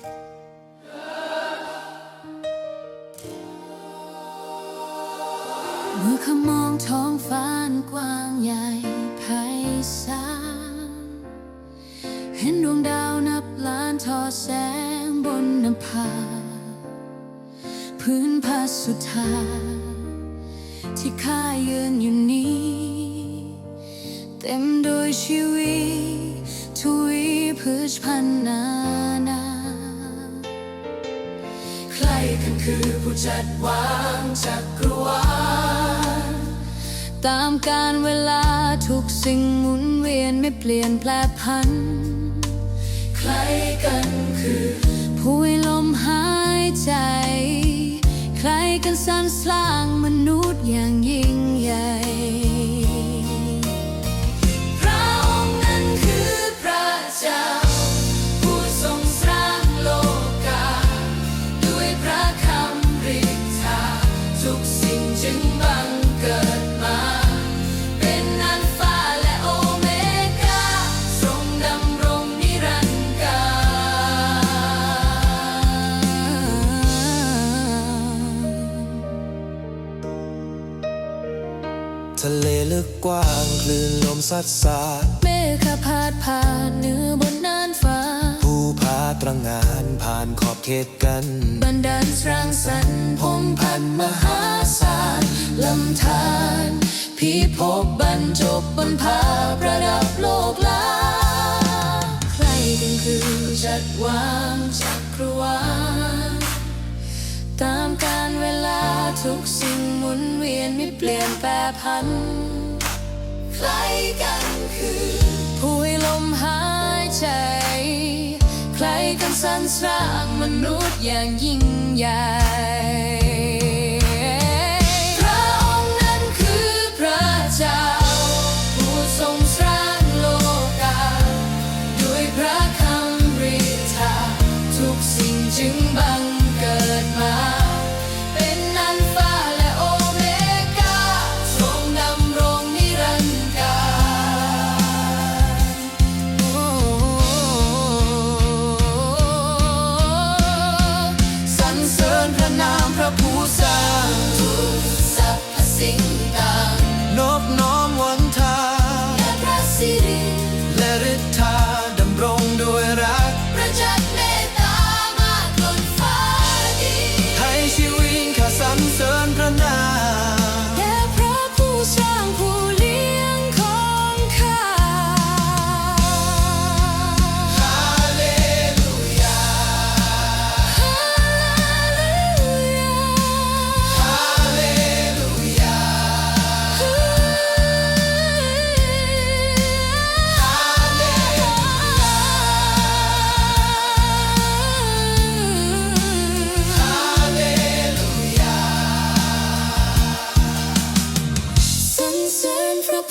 เมื่อเขามองท้องฟ้านกว้างใหญ่ไพศาลเห็นดวงดาวนับล้านทอแสงบนน้ำภา พื้นผ้าสุธาที่ข้ายืนอยู่นี้ เต็มโดยชีวิตทวีพืชพันนา ครกันคือผู้จัดวางจักรวาลตามการเวลาทุกสิ่งหมุนเวียนไม่เปลี่ยนแปลพัน ใครกันคือผู้ลมหายใจ ใครกันสรรสร้างมนุษย์อย่างยิ่งใหญ่ ทะเลลึกกว้างคลื่นลมซัดสาดเมฆพาดผ่านเหนือบนน่านฟ้า ผู้พาตระหงานผ่านขอบเขตกันบันดาลสร้างสรรค์พงพันธุ์มหาศาลลำธารพิภพบรรจบบนภาประดับโลกลาใครกันคือจัดวางจัก เปลี่ยนแปรพันใครกันคือ ผู้ให้ลมหายใจ ใครกันสรรสร้างมนุษย์อย่างยิ่งใหญ่ time.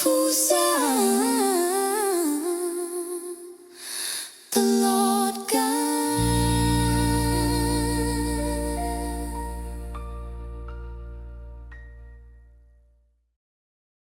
Who said?